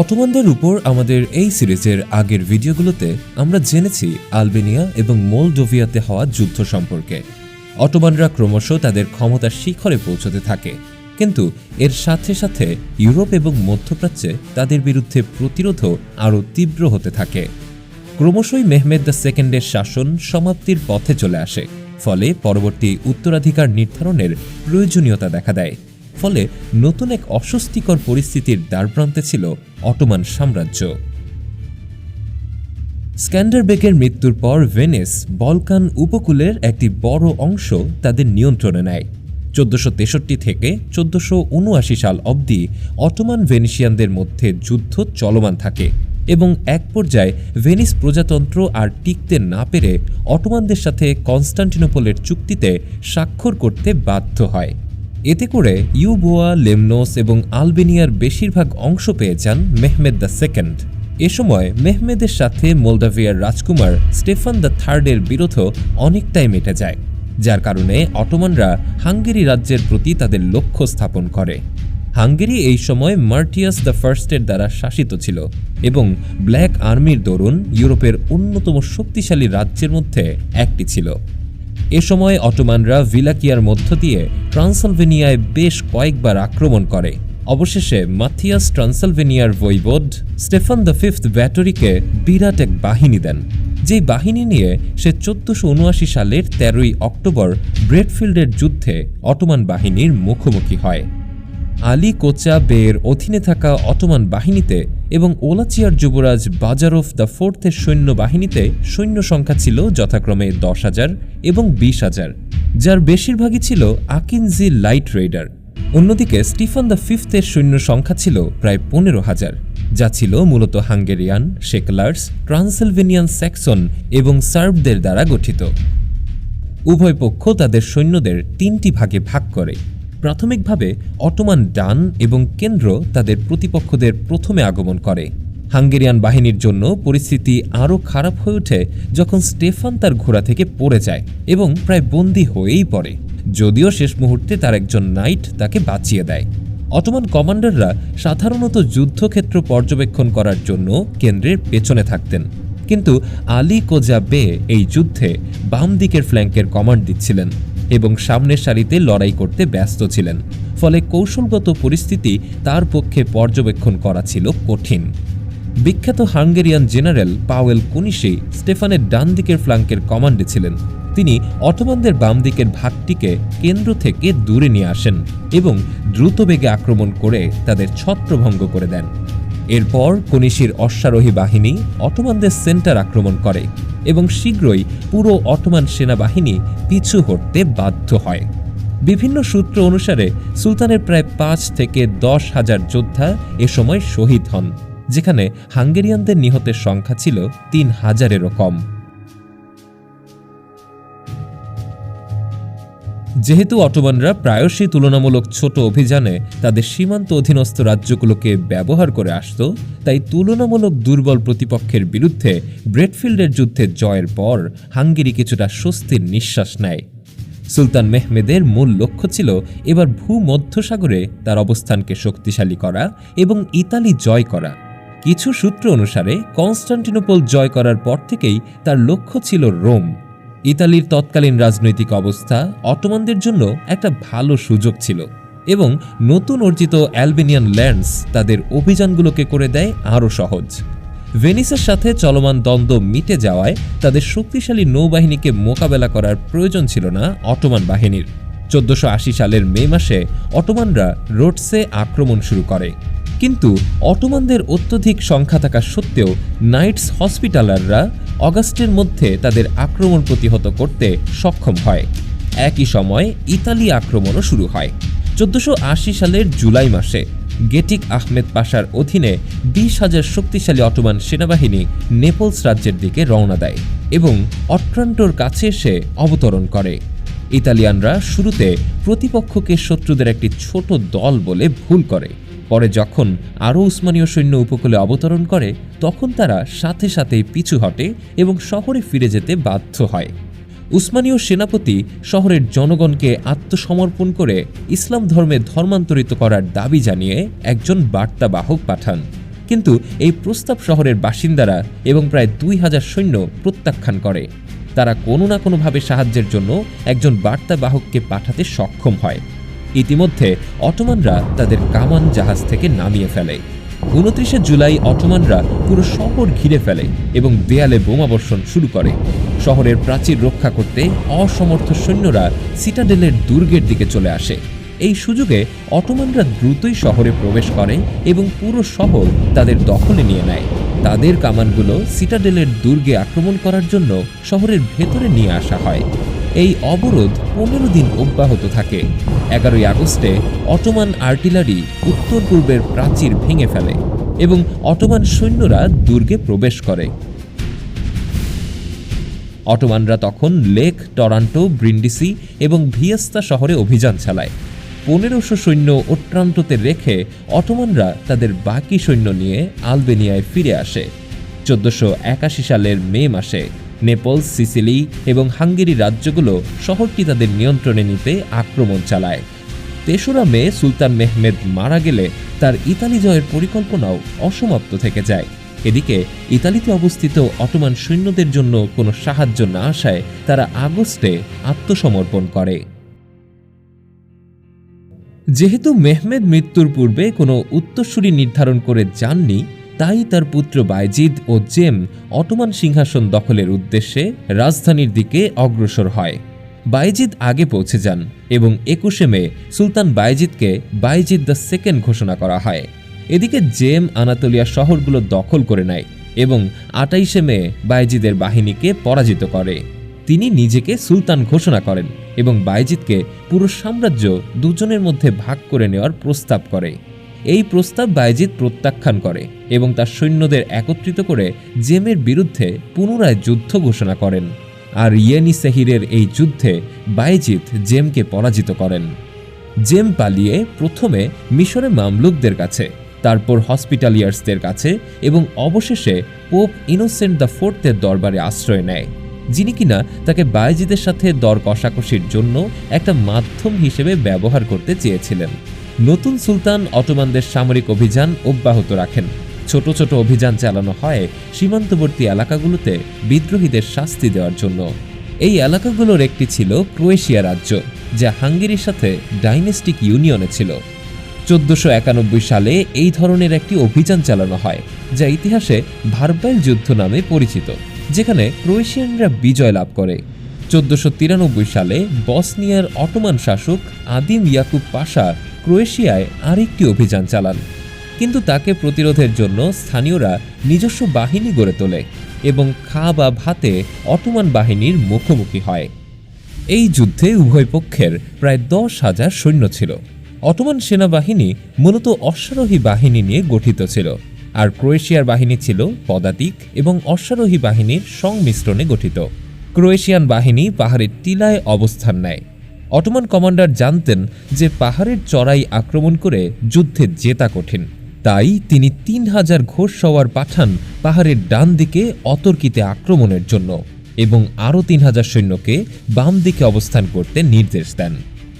অটোমানদের উপর আমাদের এই সিরিজের আগের ভিডিওগুলোতে আমরা জেনেছি আলবেনিয়া এবং মোলডোভিয়াতে হওয়া যুদ্ধ সম্পর্কে। অটোমানরা ক্রমশ তাদের ক্ষমতার শিখরে পৌঁছতে থাকে, কিন্তু এর সাথে সাথে ইউরোপ এবং মধ্যপ্রাচ্যে তাদের বিরুদ্ধে প্রতিরোধও আরও তীব্র হতে থাকে। ক্রমশই মেহমেদ দ্য সেকেন্ডের শাসন সমাপ্তির পথে চলে আসে, ফলে পরবর্তী উত্তরাধিকার নির্ধারণের প্রয়োজনীয়তা দেখা দেয়। ফলে নতুন এক অস্বস্তিকর পরিস্থিতির দ্বারপ্রান্তে ছিল অটোমান সাম্রাজ্য। স্ক্যান্ডারবেকের মৃত্যুর পর ভেনিস বলকান উপকূলের একটি বড় অংশ তাদের নিয়ন্ত্রণে নেয়। চোদ্দশো তেষট্টি থেকে চোদ্দশো উনআশি সাল অবধি অটোমান ভেনিসিয়ানদের মধ্যে যুদ্ধ চলমান থাকে এবং এক পর্যায়ে ভেনিস প্রজাতন্ত্র আর টিকতে না পেরে অটোমানদের সাথে কনস্টান্টিনোপলের চুক্তিতে স্বাক্ষর করতে বাধ্য হয়। এতে করে ইউবোয়া, লেমনোস এবং আলবেনিয়ার বেশিরভাগ অংশ পেয়ে যান মেহমেদ দ্য সেকেন্ড। এ সময় মেহমেদের সাথে মোলদাভিয়ার রাজকুমার স্টেফান দ্য থার্ডের বিরোধও অনেকটাই মেটে যায়, যার কারণে অটোমানরা হাঙ্গেরি রাজ্যের প্রতি তাদের লক্ষ্য স্থাপন করে। হাঙ্গেরি এই সময় মার্টিয়াস দ্য ফার্স্টের দ্বারা শাসিত ছিল এবং ব্ল্যাক আর্মির দরুন ইউরোপের অন্যতম শক্তিশালী রাজ্যের মধ্যে একটি ছিল। এ সময় অটোমানরা ভিলাকিয়ার মধ্য দিয়ে ট্রান্সলভেনিয়ায় বেশ কয়েকবার আক্রমণ করে। অবশেষে মাথিয়াস ট্রান্সলভেনিয়ার বৈবোধ স্টেফান দ্য ফিফথ ব্যাটরিকে বিরাট এক বাহিনী দেন, যে বাহিনী নিয়ে সে চোদ্দশো উনআশি সালের তেরোই অক্টোবর ব্রেডফিল্ডের যুদ্ধে অটোমান বাহিনীর মুখোমুখি হয়। আলী কোচা বের অধীনে থাকা অটোমান বাহিনীতে এবং ওলাচিয়ার যুবরাজ বাজারফ দ্য ফোর্থের সৈন্য বাহিনীতে সৈন্য সংখ্যা ছিল যথাক্রমে দশ হাজার এবং বিশ হাজার, যার বেশিরভাগই ছিল আকিনজি লাইট রেডার অন্যদিকে স্টিফান দ্য ফিফথের সৈন্য সংখ্যা ছিল প্রায় পনেরো হাজার, যা ছিল মূলত হাঙ্গেরিয়ান, শেকলার্স, ট্রান্সেলভেনিয়ান স্যাক্সন এবং সার্বদের দ্বারা গঠিত। উভয় পক্ষ তাদের সৈন্যদের তিনটি ভাগে ভাগ করে। প্রাথমিকভাবে অটোমান ডান এবং কেন্দ্র তাদের প্রতিপক্ষদের প্রথমে আগমন করে। হাঙ্গেরিয়ান বাহিনীর জন্য পরিস্থিতি আরও খারাপ হয়ে ওঠে যখন স্টেফান তার ঘোড়া থেকে পড়ে যায় এবং প্রায় বন্দী হয়েই পড়ে। যদিও শেষ মুহূর্তে তার একজন নাইট তাকে বাঁচিয়ে দেয়। অটোমান কমান্ডাররা সাধারণত যুদ্ধক্ষেত্র পর্যবেক্ষণ করার জন্য কেন্দ্রের পেছনে থাকতেন। কিন্তু আলী কোজা বে এই যুদ্ধে বাম দিকের ফ্ল্যাঙ্কের কমান্ড দিচ্ছিলেন। এবং সামনের সারিতে লড়াই করতে ব্যস্ত ছিলেন। ফলে কৌশলগত পরিস্থিতি তার পক্ষে পর্যবেক্ষণ করা ছিল কঠিন। বিখ্যাত হাঙ্গেরিয়ান জেনারেল পাওয়েল কুনিশি স্টেফানের ডান দিকের ফ্লাঙ্কের কমান্ডে ছিলেন। তিনি অটোমানদের বাম দিকের ভাগটিকে কেন্দ্র থেকে দূরে নিয়ে আসেন এবং দ্রুত বেগে আক্রমণ করে তাদের ছত্রভঙ্গ করে দেন। এরপর কনিশির অশ্বারোহী বাহিনী অটোমানদের সেন্টার আক্রমণ করে এবং শীঘ্রই পুরো অটোমান সেনাবাহিনী পিছু হটতে বাধ্য হয়। বিভিন্ন সূত্র অনুসারে সুলতানের প্রায় পাঁচ থেকে দশ হাজার যোদ্ধা এ সময় শহীদ হন, যেখানে হাঙ্গেরিয়ানদের নিহতের সংখ্যা ছিল তিন হাজারেরও কম। যেহেতু অটোমানরা প্রায়শই তুলনামূলক ছোট অভিযানে তাদের সীমান্ত অধীনস্থ রাজ্যগুলোকে ব্যবহার করে আসত, তাই তুলনামূলক দুর্বল প্রতিপক্ষের বিরুদ্ধে ব্রেডফিল্ডের যুদ্ধে জয়ের পর হাঙ্গেরি কিছুটা স্বস্তির নিঃশ্বাস নেয়। সুলতান মেহমেদের মূল লক্ষ্য ছিল এবার ভূমধ্যসাগরে তার অবস্থানকে শক্তিশালী করা এবং ইতালি জয় করা। কিছু সূত্র অনুসারে কনস্টান্টিনোপল জয় করার পর থেকেই তার লক্ষ্য ছিল রোম। ইতালির তৎকালীন রাজনৈতিক অবস্থা অটোমানদের জন্য একটা ভালো সুযোগ ছিল এবং নতুন অর্জিত অ্যালবেনিয়ান ল্যান্ডস তাদের অভিযানগুলোকে করে দেয় আরও সহজ। ভেনিসের সাথে চলমান দ্বন্দ্ব মিটে যাওয়ায় তাদের শক্তিশালী নৌবাহিনীকে মোকাবেলা করার প্রয়োজন ছিল না অটোমান বাহিনীর। চোদ্দশো সালের মে মাসে অটোমানরা রোডসে আক্রমণ শুরু করে। কিন্তু অটোমানদের অত্যধিক সংখ্যা থাকা সত্ত্বেও নাইটস হসপিটালাররা অগাস্টের মধ্যে তাদের আক্রমণ প্রতিহত করতে সক্ষম হয়। একই সময় ইতালি আক্রমণও শুরু হয়। চোদ্দশো সালের জুলাই মাসে গেটিক আহমেদ পাশার অধীনে বিশ হাজার শক্তিশালী অটোমান সেনাবাহিনী নেপলস রাজ্যের দিকে রওনা দেয় এবং অট্রান্টোর কাছে এসে অবতরণ করে। ইতালিয়ানরা শুরুতে প্রতিপক্ষকে শত্রুদের একটি ছোট দল বলে ভুল করে। পরে যখন আরও উসমানীয় সৈন্য উপকূলে অবতরণ করে, তখন তারা সাথে সাথেই পিছু হটে এবং শহরে ফিরে যেতে বাধ্য হয়। উসমানীয় সেনাপতি শহরের জনগণকে আত্মসমর্পণ করে ইসলাম ধর্মে ধর্মান্তরিত করার দাবি জানিয়ে একজন বার্তাবাহক পাঠান। কিন্তু এই প্রস্তাব শহরের বাসিন্দারা এবং প্রায় দুই হাজার সৈন্য প্রত্যাখ্যান করে। তারা কোনো না কোনোভাবে সাহায্যের জন্য একজন বার্তাবাহককে পাঠাতে সক্ষম হয়। ইতিমধ্যে অটোমানরা তাদের কামান জাহাজ থেকে নামিয়ে ফেলে। উনত্রিশে জুলাই অটোমানরা পুরো শহর ঘিরে ফেলে এবং দেয়ালে বোমাবর্ষণ শুরু করে। শহরের প্রাচীর রক্ষা করতে অসমর্থ সৈন্যরা সিটাডেলের দুর্গের দিকে চলে আসে। এই সুযোগে অটোমানরা দ্রুতই শহরে প্রবেশ করে এবং পুরো শহর তাদের দখলে নিয়ে নেয়। তাদের কামানগুলো সিটাডেলের দুর্গে আক্রমণ করার জন্য শহরের ভেতরে নিয়ে আসা হয়। এই অবরোধ পনেরো দিন অব্যাহত থাকে। এগারোই আগস্টে অটোমান আর্টিলারি উত্তর পূর্বের প্রাচীর ভেঙে ফেলে এবং অটোমান সৈন্যরা দুর্গে প্রবেশ করে। অটোমানরা তখন লেক, টরান্টো, ব্রিন্ডিসি এবং ভিয়েস্তা শহরে অভিযান চালায়। পনেরোশো সৈন্য অট্রান্ততে রেখে অটোমানরা তাদের বাকি সৈন্য নিয়ে আলবেনিয়ায় ফিরে আসে। চোদ্দশো একাশি সালের মে মাসে নেপলস সিসিলি এবং হাঙ্গেরি রাজ্যগুলো শহরটি তাদের নিয়ন্ত্রণে নিতে আক্রমণ চালায়। তেসরা মে সুলতান মেহমেদ মারা গেলে তার ইতালি জয়ের পরিকল্পনাও অসমাপ্ত থেকে যায়। এদিকে ইতালিতে অবস্থিত অটোমান সৈন্যদের জন্য কোনো সাহায্য না আসায় তারা আগস্টে আত্মসমর্পণ করে। যেহেতু মেহমেদ মৃত্যুর পূর্বে কোনো উত্তরসূরি নির্ধারণ করে যাননি তাই তার পুত্র বাইজিদ ও জেম অটোমান সিংহাসন দখলের উদ্দেশ্যে রাজধানীর দিকে অগ্রসর হয়। বাইজিদ আগে পৌঁছে যান এবং একুশে মে সুলতান বাইজিদকে বাইজিদ দ্য সেকেন্ড ঘোষণা করা হয়। এদিকে জেম আনাতোলিয়া শহরগুলো দখল করে নেয় এবং আটাইশে মে বাইজিদের বাহিনীকে পরাজিত করে। তিনি নিজেকে সুলতান ঘোষণা করেন এবং বাইজিদকে পুরো সাম্রাজ্য দুজনের মধ্যে ভাগ করে নেওয়ার প্রস্তাব করে। এই প্রস্তাব বাইজিদ প্রত্যাখ্যান করে এবং তার সৈন্যদের একত্রিত করে জেমের বিরুদ্ধে পুনরায় যুদ্ধ ঘোষণা করেন। আর ইয়েনি সেহিরের এই যুদ্ধে বাইজিদ জেমকে পরাজিত করেন। জেম পালিয়ে প্রথমে মিশরে মামলুকদের কাছে, তারপর হসপিটালিয়ার্সদের কাছে এবং অবশেষে পোপ ইনোসেন্ট দ্য ফোর্থের দরবারে আশ্রয় নেয়, যিনি কিনা তাকে বায়জিদের সাথে দর কষাকষির জন্য একটা মাধ্যম হিসেবে ব্যবহার করতে চেয়েছিলেন। নতুন সুলতান অটোমানদের সামরিক অভিযান অব্যাহত রাখেন। ছোট ছোট অভিযান চালানো হয় সীমান্তবর্তী এলাকাগুলোতে বিদ্রোহীদের শাস্তি দেওয়ার জন্য। এই এলাকাগুলোর একটি ছিল ক্রোয়েশিয়া রাজ্য, যা হাঙ্গেরির সাথে ডাইনেস্টিক ইউনিয়নে ছিল। চোদ্দশো সালে এই ধরনের একটি অভিযান চালানো হয়, যা ইতিহাসে ভারবাইল যুদ্ধ নামে পরিচিত, যেখানে ক্রোয়েশিয়ানরা বিজয় লাভ করে। চোদ্দশো সালে বসনিয়ার অটোমান শাসক আদিম ইয়াকুব পাশা ক্রোয়েশিয়ায় আরেকটি অভিযান চালান। কিন্তু তাকে প্রতিরোধের জন্য স্থানীয়রা নিজস্ব বাহিনী গড়ে তোলে এবং খা বা ভাতে অটোমান বাহিনীর মুখোমুখি হয়। এই যুদ্ধে উভয় পক্ষের প্রায় দশ হাজার সৈন্য ছিল। অটোমান সেনাবাহিনী মূলত অশ্বারোহী বাহিনী নিয়ে গঠিত ছিল, আর ক্রোয়েশিয়ার বাহিনী ছিল পদাতিক এবং অশ্বারোহী বাহিনীর সংমিশ্রণে গঠিত। ক্রোয়েশিয়ান বাহিনী পাহাড়ের টিলায় অবস্থান নেয়। অটোমান কমান্ডার জানতেন যে পাহাড়ের চড়াই আক্রমণ করে যুদ্ধে জেতা কঠিন। তাই তিনি তিন হাজার ঘোষ সওয়ার পাঠান পাহাড়ের ডান দিকে অতর্কিতে আক্রমণের জন্য এবং আরও তিন হাজার সৈন্যকে বাম দিকে অবস্থান করতে নির্দেশ দেন।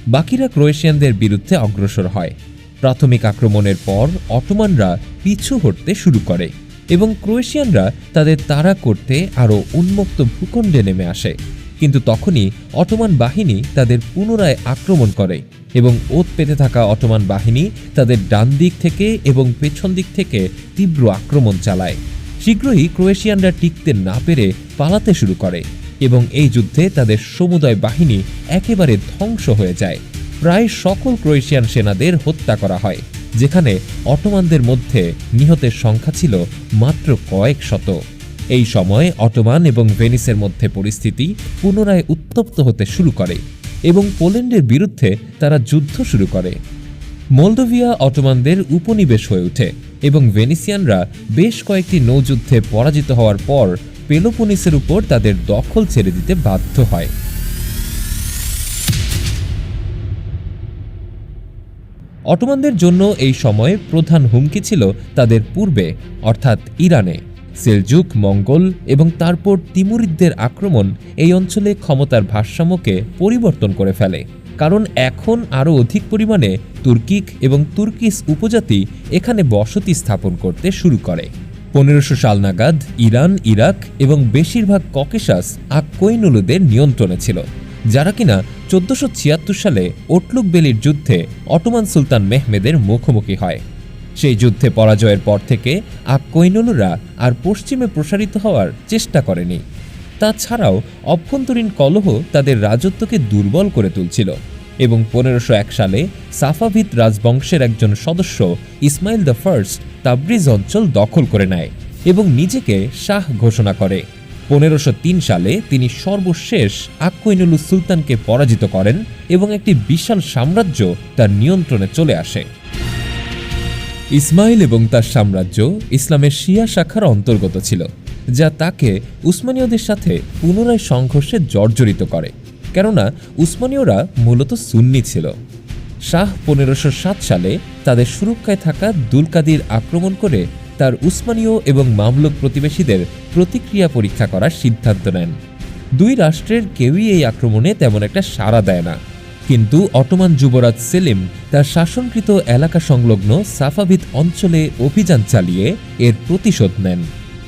বাকিরা ক্রোয়েশিয়ানদের বিরুদ্ধে অগ্রসর হয়। প্রাথমিক আক্রমণের পর অটোমানরা পিছু হটতে শুরু করে এবং ক্রোয়েশিয়ানরা তাদের তাড়া করতে আরও উন্মুক্ত ভূখণ্ডে নেমে আসে। কিন্তু তখনই অটোমান বাহিনী তাদের পুনরায় আক্রমণ করে এবং ওত পেতে থাকা অটোমান বাহিনী তাদের ডান দিক থেকে এবং পেছন দিক থেকে তীব্র আক্রমণ চালায়। শীঘ্রই ক্রোয়েশিয়ানরা টিকতে না পেরে পালাতে শুরু করে এবং এই যুদ্ধে তাদের সমুদয় বাহিনী একেবারে ধ্বংস হয়ে যায়। প্রায় সকল ক্রোয়েশিয়ান সেনাদের হত্যা করা হয়, যেখানে অটোমানদের মধ্যে নিহতের সংখ্যা ছিল মাত্র কয়েক শত। এই সময় অটোমান এবং ভেনিসের মধ্যে পরিস্থিতি পুনরায় উত্তপ্ত হতে শুরু করে এবং পোল্যান্ডের বিরুদ্ধে তারা যুদ্ধ শুরু করে। মোলদোভিয়া অটোমানদের উপনিবেশ হয়ে ওঠে এবং ভেনিসিয়ানরা বেশ কয়েকটি নৌযুদ্ধে পরাজিত হওয়ার পর পেলোপোনিসের উপর তাদের দখল ছেড়ে দিতে বাধ্য হয়। অটোমানদের জন্য এই সময়ে প্রধান হুমকি ছিল তাদের পূর্বে, অর্থাৎ ইরানে। সেলজুক, মঙ্গল এবং তারপর তিমুরিদদের আক্রমণ এই অঞ্চলে ক্ষমতার ভারসাম্যকে পরিবর্তন করে ফেলে। কারণ এখন আরও অধিক পরিমাণে তুর্কিক এবং তুর্কিস উপজাতি এখানে বসতি স্থাপন করতে শুরু করে। পনেরোশো সাল নাগাদ ইরান, ইরাক এবং বেশিরভাগ ককেশাস আক্কৈনুলুদের নিয়ন্ত্রণে ছিল, যারা কিনা চোদ্দশো সালে ওটলুক বেলির যুদ্ধে অটোমান সুলতান মেহমেদের মুখোমুখি হয়। সেই যুদ্ধে পরাজয়ের পর থেকে আক্কৈনুলুরা আর পশ্চিমে প্রসারিত হওয়ার চেষ্টা করেনি। তাছাড়াও অভ্যন্তরীণ কলহ তাদের রাজত্বকে দুর্বল করে তুলছিল এবং পনেরোশো এক সালে সাফাভিদ রাজবংশের একজন সদস্য ইসমাইল দ্য ফার্স্ট তাবরিজ অঞ্চল দখল করে নেয় এবং নিজেকে শাহ ঘোষণা করে। পনেরোশো সালে তিনি সর্বশেষ আক্কৈনুলু সুলতানকে পরাজিত করেন এবং একটি বিশাল সাম্রাজ্য তার নিয়ন্ত্রণে চলে আসে। ইসমাইল এবং তার সাম্রাজ্য ইসলামের শিয়া শাখার অন্তর্গত ছিল, যা তাকে উসমানীয়দের সাথে পুনরায় সংঘর্ষে জর্জরিত করে। কেননা, উসমানীয়রা মূলত সুন্নি ছিল। শাহ পনেরোশো সালে তাদের সুরক্ষায় থাকা দুলকাদির আক্রমণ করে তার উসমানীয় এবং মামলুক প্রতিবেশীদের প্রতিক্রিয়া পরীক্ষা করার সিদ্ধান্ত নেন। দুই রাষ্ট্রের কেউই এই আক্রমণে তেমন একটা সাড়া দেয় না। কিন্তু অটোমান যুবরাজ সেলিম তার শাসনকৃত এলাকা সংলগ্ন সাফাভিদ অঞ্চলে অভিযান চালিয়ে এর প্রতিশোধ নেন।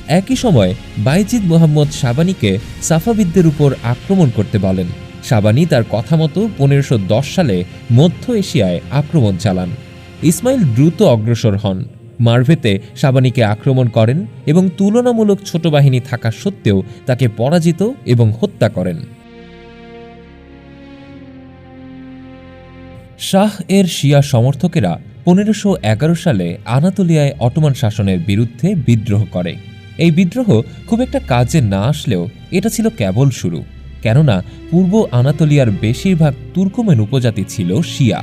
একই সময় বাইজিদ মোহাম্মদ সাবানিকে সাফাবিদদের উপর আক্রমণ করতে বলেন। সাবানি তার কথা মতো পনেরোশো সালে মধ্য এশিয়ায় আক্রমণ চালান। ইসমাইল দ্রুত অগ্রসর হন। মার্ভেতে সাবানিকে আক্রমণ করেন এবং তুলনামূলক ছোট বাহিনী থাকা সত্ত্বেও তাকে পরাজিত এবং হত্যা করেন। শাহ এর শিয়া সমর্থকেরা পনেরোশো এগারো সালে আনাতোলিয়ায় অটোমান শাসনের বিরুদ্ধে বিদ্রোহ করে। এই বিদ্রোহ খুব একটা কাজে না আসলেও এটা ছিল কেবল শুরু। কেননা পূর্ব আনাতোলিয়ার বেশিরভাগ তুর্কমেন উপজাতি ছিল শিয়া।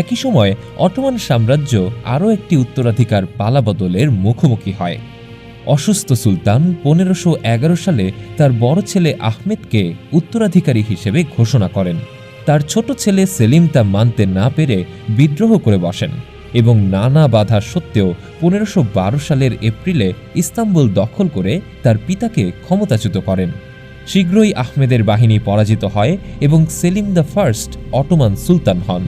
একই সময় অটোমান সাম্রাজ্য আরও একটি উত্তরাধিকার পালাবদলের মুখোমুখি হয়। অসুস্থ সুলতান পনেরোশো সালে তার বড় ছেলে আহমেদকে উত্তরাধিকারী হিসেবে ঘোষণা করেন। তার ছোট ছেলে সেলিম তা মানতে না পেরে বিদ্রোহ করে বসেন এবং নানা বাধা সত্ত্বেও পনেরোশো সালের এপ্রিলে ইস্তাম্বুল দখল করে তার পিতাকে ক্ষমতাচ্যুত করেন। শীঘ্রই আহমেদের বাহিনী পরাজিত হয় এবং সেলিম দ্য ফার্স্ট অটোমান সুলতান হন।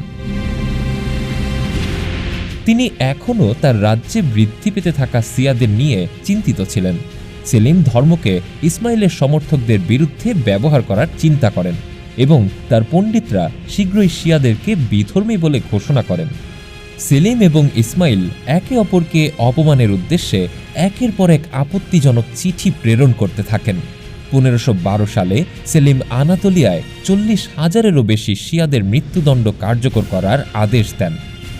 তিনি এখনও তার রাজ্যে বৃদ্ধি পেতে থাকা সিয়াদের নিয়ে চিন্তিত ছিলেন। সেলিম ধর্মকে ইসমাইলের সমর্থকদের বিরুদ্ধে ব্যবহার করার চিন্তা করেন। এবং তার পণ্ডিতরা শীঘ্রই শিয়াদেরকে বিধর্মী বলে ঘোষণা করেন। সেলিম এবং ইসমাইল একে অপরকে অপমানের উদ্দেশ্যে একের পর এক আপত্তিজনক চিঠি প্রেরণ করতে থাকেন। পনেরোশো সালে সেলিম আনাতোলিয়ায় চল্লিশ হাজারেরও বেশি শিয়াদের মৃত্যুদণ্ড কার্যকর করার আদেশ দেন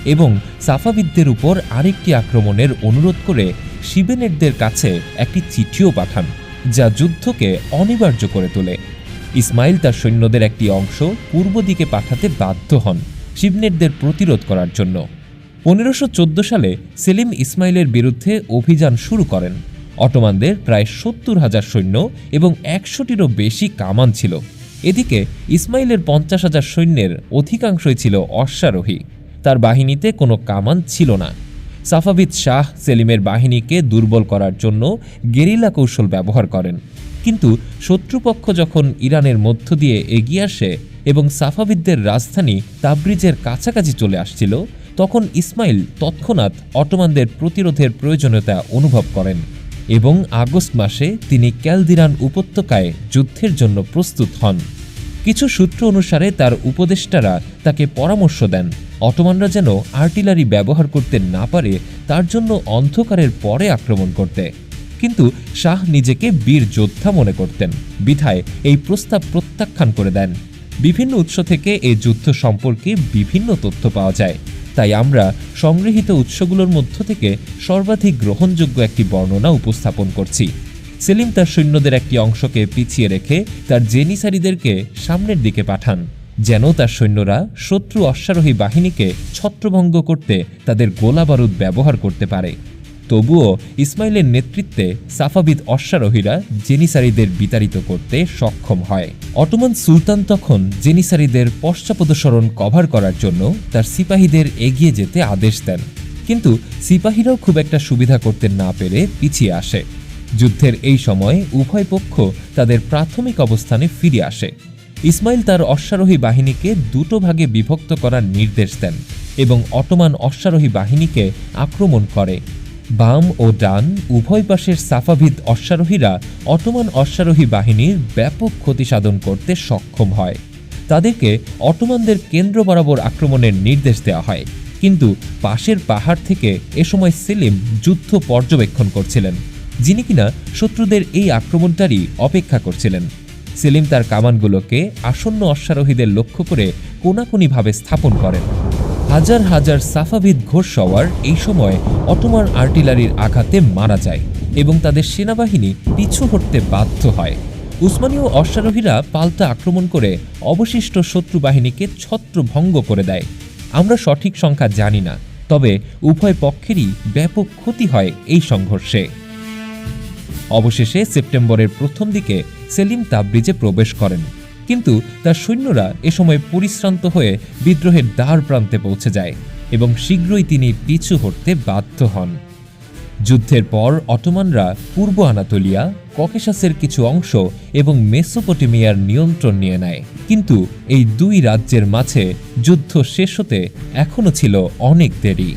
এবং সাফাবিদদের উপর আরেকটি আক্রমণের অনুরোধ করে শিবেনেটদের কাছে একটি চিঠিও পাঠান, যা যুদ্ধকে অনিবার্য করে তোলে। ইসমাইল তার সৈন্যদের একটি অংশ পূর্ব দিকে পাঠাতে বাধ্য হন শিবনেটদের প্রতিরোধ করার জন্য। পনেরোশো সালে সেলিম ইসমাইলের বিরুদ্ধে অভিযান শুরু করেন। অটোমানদের প্রায় সত্তর হাজার সৈন্য এবং একশোটিরও বেশি কামান ছিল। এদিকে ইসমাইলের পঞ্চাশ হাজার সৈন্যের অধিকাংশই ছিল অশ্বারোহী। তার বাহিনীতে কোনো কামান ছিল না। সাফাবিদ শাহ সেলিমের বাহিনীকে দুর্বল করার জন্য গেরিলা কৌশল ব্যবহার করেন। কিন্তু শত্রুপক্ষ যখন ইরানের মধ্য দিয়ে এগিয়ে আসে এবং সাফাবিদদের রাজধানী তাবরিজের কাছাকাছি চলে আসছিল, তখন ইসমাইল তৎক্ষণাৎ অটোমানদের প্রতিরোধের প্রয়োজনীয়তা অনুভব করেন এবং আগস্ট মাসে তিনি ক্যালদিরান উপত্যকায় যুদ্ধের জন্য প্রস্তুত হন। কিছু সূত্র অনুসারে তার উপদেষ্টারা তাকে পরামর্শ দেন, অটোমানরা যেন আর্টিলারি ব্যবহার করতে না পারে, তার জন্য অন্ধকারের পরে আক্রমণ করতে। কিন্তু শাহ নিজেকে বীর যোদ্ধা মনে করতেন। বিধায় এই প্রস্তাব প্রত্যাখ্যান করে দেন। বিভিন্ন উৎস থেকে এই যুদ্ধ সম্পর্কে বিভিন্ন তথ্য পাওয়া যায়। তাই আমরা সংগৃহীত উৎসগুলোর মধ্য থেকে সর্বাধিক গ্রহণযোগ্য একটি বর্ণনা উপস্থাপন করছি। সেলিম তার সৈন্যদের একটি অংশকে পিছিয়ে রেখে তার জেনিসারিদেরকে সামনের দিকে পাঠান, যেন তার সৈন্যরা শত্রু অশ্বারোহী বাহিনীকে ছত্রভঙ্গ করতে তাদের গোলা বারুদ ব্যবহার করতে পারে। তবুও ইসমাইলের নেতৃত্বে সাফাবিদ অশ্বারোহীরা জেনিসারিদের বিতাড়িত করতে সক্ষম হয়। অটোমান সুলতান তখন জেনিসারিদের পশ্চাপদসরণ কভার করার জন্য তার সিপাহীদের এগিয়ে যেতে আদেশ দেন। কিন্তু সিপাহীরাও খুব একটা সুবিধা করতে না পেরে পিছিয়ে আসে। যুদ্ধের এই সময় উভয় পক্ষ তাদের প্রাথমিক অবস্থানে ফিরে আসে। ইসমাইল তার অশ্বারোহী বাহিনীকে দুটো ভাগে বিভক্ত করার নির্দেশ দেন এবং অটোমান অশ্বারোহী বাহিনীকে আক্রমণ করে। বাম ও ডান, উভয় পাশের সাফাভিদ অশ্বারোহীরা অটোমান অশ্বারোহী বাহিনীর ব্যাপক ক্ষতি সাধন করতে সক্ষম হয়। তাদেরকে অটোমানদের কেন্দ্র বরাবর আক্রমণের নির্দেশ দেওয়া হয়। কিন্তু পাশের পাহাড় থেকে এ সময় সেলিম যুদ্ধ পর্যবেক্ষণ করছিলেন, যিনি কিনা শত্রুদের এই আক্রমণটারই অপেক্ষা করছিলেন। সেলিম তার কামানগুলোকে আসন্ন অশ্বারোহীদের লক্ষ্য করে কোনাকুনিভাবে স্থাপন করেন। হাজার হাজার সাফাভিদ ঘোড়সওয়ার এই সময় অটোমান আর্টিলারির আঘাতে মারা যায় এবং তাদের সেনাবাহিনী পিছু হটতে বাধ্য হয়। উসমানীয় অশ্বারোহীরা পাল্টা আক্রমণ করে অবশিষ্ট শত্রু বাহিনীকে ছত্রভঙ্গ করে দেয়। আমরা সঠিক সংখ্যা জানি না, তবে উভয় পক্ষেরই ব্যাপক ক্ষতি হয় এই সংঘর্ষে। অবশেষে সেপ্টেম্বরের প্রথম দিকে সেলিম তাবরিজে প্রবেশ করেন। কিন্তু তার সৈন্যরা এ সময় পরিশ্রান্ত হয়ে বিদ্রোহের দ্বার প্রান্তে পৌঁছে যায় এবং শীঘ্রই তিনি পিছু হটতে বাধ্য হন। যুদ্ধের পর অটোমানরা পূর্ব আনাতোলিয়া, ককেশাসের কিছু অংশ এবং মেসোপটেমিয়ার নিয়ন্ত্রণ নিয়ে নেয়। কিন্তু এই দুই রাজ্যের মাঝে যুদ্ধ শেষ হতে এখনও ছিল অনেক দেরি।